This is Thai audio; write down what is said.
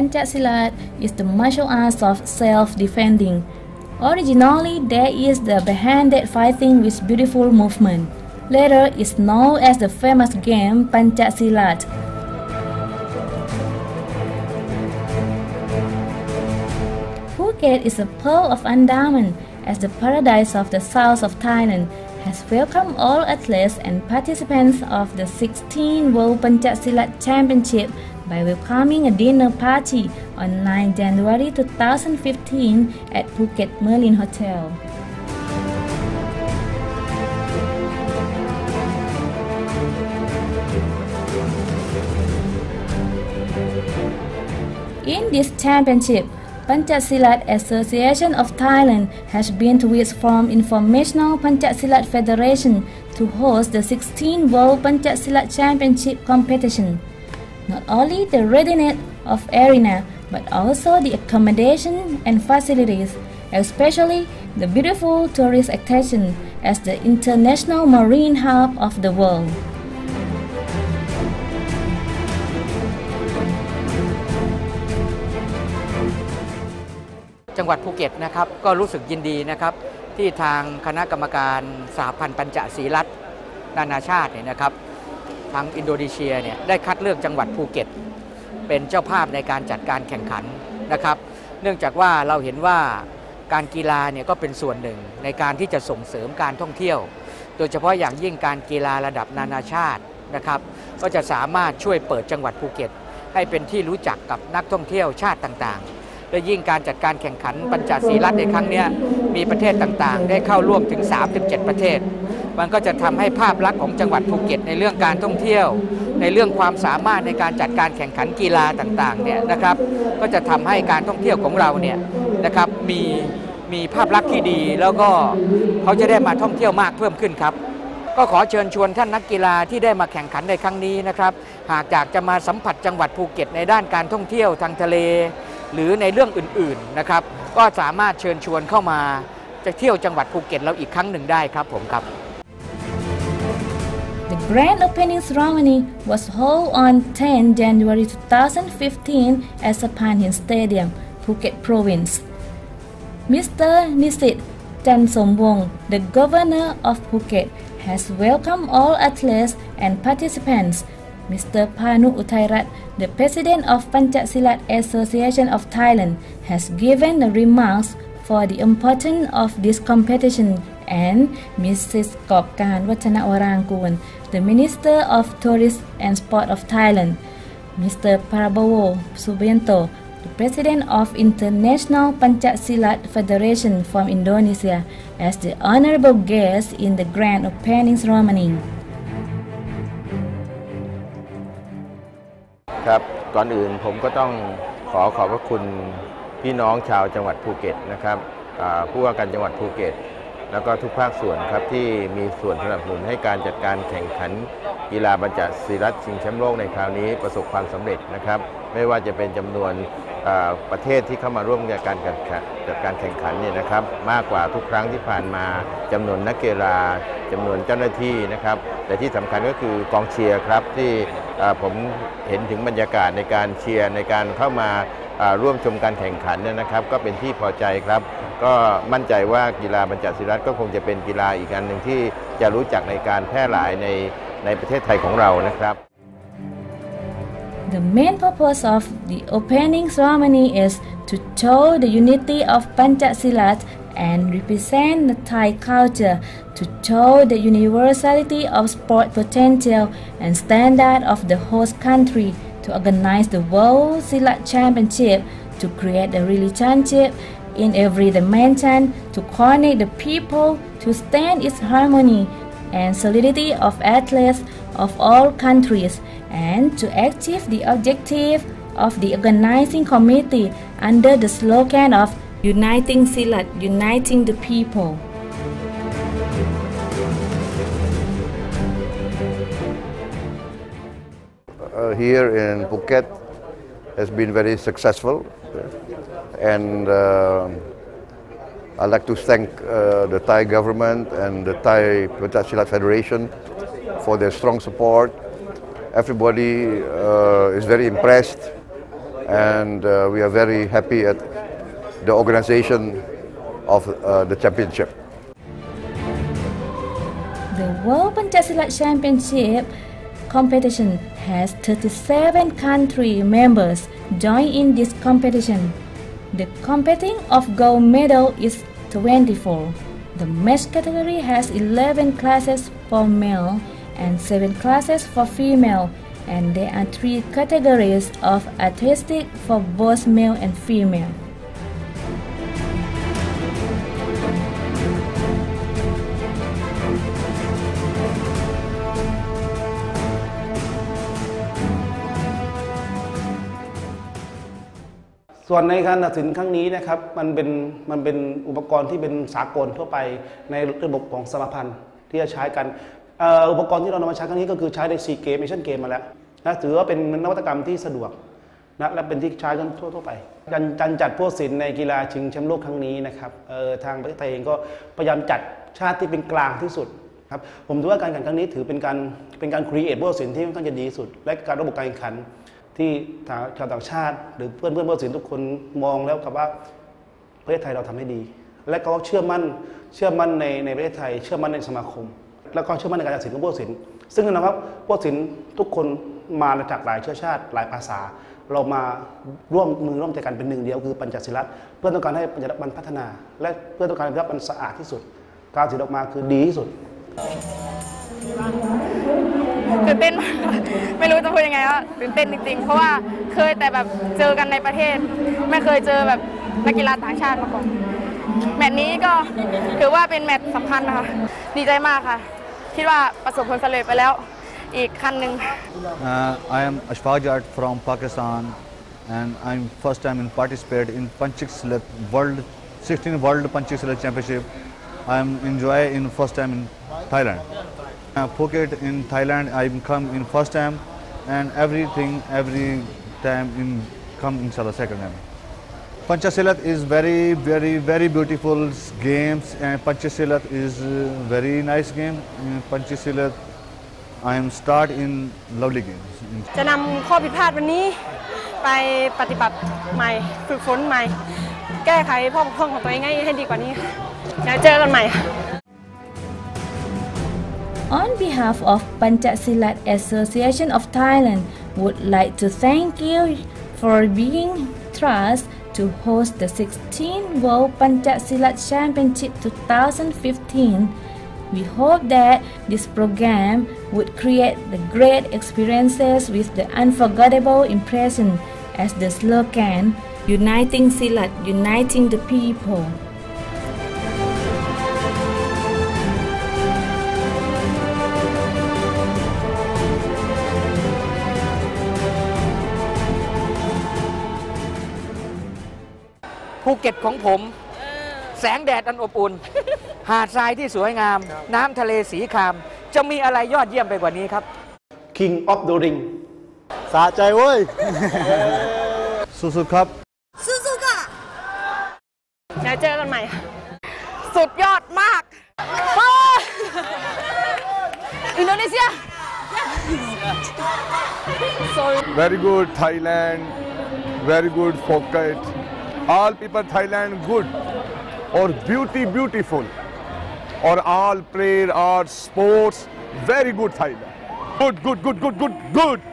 Panchasilat is the martial arts of self-defending. Originally, there is the barehanded fighting with beautiful movement. Later, it's known as the famous game Panchasilat. Phuket is a pearl of Andaman as the paradise of the south of Thailand has welcomed all athletes and participants of the 16th World Panchasilat Championship by welcoming a dinner party on 9 January 2015 at Phuket Merlin Hotel. In this championship, Panchasilat Association of Thailand has been to its form Informational Panchasilat Federation to host the 16th World Panchasilat Championship competition Not only the readiness of arena, but also the accommodation and facilities, especially the beautiful tourist attraction as the international marine hub of the world. จังหวัดภูเก็ตนะครับก็รู้สึกยินดีนะครับที่ทางคณะกรรมการสหพันธ์ปัญจศรีรัฐนานาชาติเนี่ยนะครับ ทางอินโดนีเซียเนี่ยได้คัดเลือกจังหวัดภูเก็ต เป็นเจ้าภาพในการจัดการแข่งขันนะครับ เนื่องจากว่าเราเห็นว่าการกีฬาเนี่ยก็เป็นส่วนหนึ่งในการที่จะส่งเสริมการท่องเที่ยว โดยเฉพาะอย่างยิ่งการกีฬาระดับนานาชาตินะครับ ก็จะสามารถช่วยเปิดจังหวัดภูเก็ต ให้เป็นที่รู้จักกับนักท่องเที่ยวชาติต่างๆ และยิ่งการจัดการแข่งขันปัญจศีรัตนในครั้งนี้มีประเทศต่างๆ ได้เข้าร่วมถึง 37 ประเทศ มันก็จะทำให้ภาพลักษณ์ของจังหวัดภูเก็ต ในเรื่องการท่องเที่ยว ในเรื่องความสามารถในการจัดการแข่งขันกีฬาต่างๆเนี่ยนะครับก็จะทำให้การท่องเที่ยวของเราเนี่ยนะครับมีมีภาพลักษณ์ที่ดี แล้วก็เขาจะได้มาท่องเที่ยวมากเพิ่มขึ้นครับ ก็ขอเชิญชวนท่านนักกีฬาที่ได้มาแข่งขันในครั้งนี้นะครับหากอยากจะมาสัมผัสจังหวัดภูเก็ต ในด้านการท่องเที่ยวทางทะเล หรือในเรื่องอื่นๆนะครับก็สามารถเชิญชวนเข้ามาจะเที่ยวจังหวัดภูเก็ตเราอีกครั้งหนึ่งได้ครับผมครับ grand opening ceremony was held on 10 January 2015 at Sapanhin Stadium, Phuket Province. Mr. Nisit Chansomwong, the governor of Phuket, has welcomed all athletes and participants. Mr. Panu Uttairat, the president of Panchasilat Association of Thailand, has given the remarks for the importance of this competition and Mrs. Kopkan Watanawarangkun, the Minister of Tourism and Sport of Thailand, Mr. Prabowo Subianto, the President of International Panchasilat Federation from Indonesia, as the honorable guest in the grand opening ceremony. ครับก่อนอื่นผมก็ต้องขอขอบพระคุณพี่น้องชาวจังหวัดภูเก็ตนะครับผู้ว่าการจังหวัดภูเก็ต แล้วก็ทุกภาคส่วนครับที่มีส่วนสนับสนุนให้การจัดการแข่งขันกีฬาบรรจัศิรัตชิงแชมป์โลกในคราวนี้ประสบความสำเร็จนะครับ ไม่ว่าจะเป็นจำนวนประเทศที่เข้ามาร่วมในการจัดแข่งจัดการแข่งขันเนี่ยนะครับ มากกว่าทุกครั้งที่ผ่านมาจำนวนนักกีฬาจำนวนเจ้าหน้าที่นะครับ แต่ที่สำคัญก็คือกองเชียร์ครับที่ผมเห็นถึงบรรยากาศในการเชียร์ในการเข้ามา ร่วมชมการแข่งขันเนี่ยนะครับ ก็เป็นที่พอใจครับ ก็มั่นใจว่ากีฬาบรรจัศิรัตก็คงจะเป็นกีฬาอีกอันหนึ่งที่จะรู้จักในการแพร่หลายในในประเทศไทยของเรานะครับ The main purpose of the opening ceremony is to show the unity of Panchasilat and represent the Thai culture, to show the universality of sport potential and standard of the host country, to organize the World Silat Championship, to create a relationship in every dimension, to connect the people, to stand its harmony and solidity of athletes of all countries, and to achieve the objective of the organizing committee under the slogan of Uniting Silat, Uniting the People. Uh, here in Phuket has been very successful. And uh, I'd like to thank uh, the Thai government and the Thai Pencaksilat Federation for their strong support. Everybody uh, is very impressed and uh, we are very happy at the organization of uh, the championship. The World Panchasilat Championship competition has 37 country members join in this competition. The competing of gold medal is 24. The match category has 11 classes for male and 7 classes for female and there are 3 categories of artistic for both male and female. ส่วนในการตัดสินครั้งนี้นะครับมันเป็นมันเป็นอุปกรณ์ที่เป็นสากลทั่วไปในระบบของสมาพันธ์ที่จะใช้กันอ,อุปกรณ์ที่เรานำมาใช้ครั้งนี้ก็คือใช้ในซีเกมเอเชียนเกมมาแล้วนะถือว่าเป็นนวัตกรรมที่สะดวกนะและเป็นที่ใช้กันทั่วทั่วไปการจัดพวกศิลป์ในกีฬาชิงแชมป์โลกครั้งนี้นะครับออทางประเทศไทยเองก็พยายามจัดชาติที่เป็นกลางที่สุดครับผมถือว่าการแข่งขันครั้งนี้ถือเป็นการเป็นการครีเอทพวกศิลป์ที่ค่อนข้างจะดีสุด และการระบบการแข่งขัน ที่ชาวต่างชาติ หรือเพื่อนเพื่อนผู้ตัดสินทุกคนมองแล้วกับว่าประเทศไทยเราทำให้ดี และก็เชื่อมั่นเชื่อมั่นในในประเทศไทย เชื่อมั่นในสมาคม แล้วก็เชื่อมั่นในการตัดสินของผู้ตัดสินซึ่งน่นอนครับผู้ตัดสินทุกคนมาจากหลายเชื้อชาติ หลายภาษา เรามาร่วมมือร่วมใจกันเป็นหนึ่งเดียวคือปัญจศิลัตเพื่อต้องการให้ปัญจศิลัตมันพัฒนา และเพื่อต้องการให้มันสะอาดที่สุด การตัดสินออกมาคือดีที่สุด ตื่นเต้นมากไม่รู้จะพูดยังไงว่าตื่นเต้นจริงๆ เพราะว่าเคยแต่แบบเจอกันในประเทศ ไม่เคยเจอแบบนักกีฬาต่างชาติมาก่อนแมตช์นี้ก็ถือว่าเป็นแมตช์สำคัญนะคะดีใจมากค่ะ คิดว่าประสบผลสำเร็จไปแล้วอีกขั้นหนึ่ง Uh, I am Ashfaq Jat from Pakistan and I'm first time in participate in Panchik Silat World 16 World Panchik Silat Championship. I'm enjoy in first time in Thailand. Uh, Phuket in Thailand I'm come in first time and everything every time in come inshallah second time. Panchasilat is very very very beautiful s- games and Panchasilat is uh, very nice game. In Panchasilat I am start in lovely games. In จะนำข้อผิดพลาดวันนี้ไปปฏิบัติใหม่ ฝึกฝนใหม่ แก้ไขข้อบกพร่องของตัวเองให้ให้ดีกว่านี้เดี๋ยวเจอกันใหม่ on behalf of Panchasilat Association of Thailand, would like to thank you for being trust to host the 16th World Panchasilat Championship 2015. We hope that this program would create the great experiences with the unforgettable impression as the slogan Uniting Silat, Uniting the People. ภูเก็ตของผม แสงแดดอันอบอุ่น หาดทรายที่สวยงาม น้ำทะเลสีคราม จะมีอะไรยอดเยี่ยมไปกว่านี้ครับ King of the Ring สะใจเว้ยสู้ๆครับเดี๋ยวเจอกันใหม่ สุดยอดมากอินโดนีเซีย very good Thailand, very good Phuket. All people Thailand good or beauty beautiful or all prayer or sports very good Thailand. Good, good, good, good, good, good.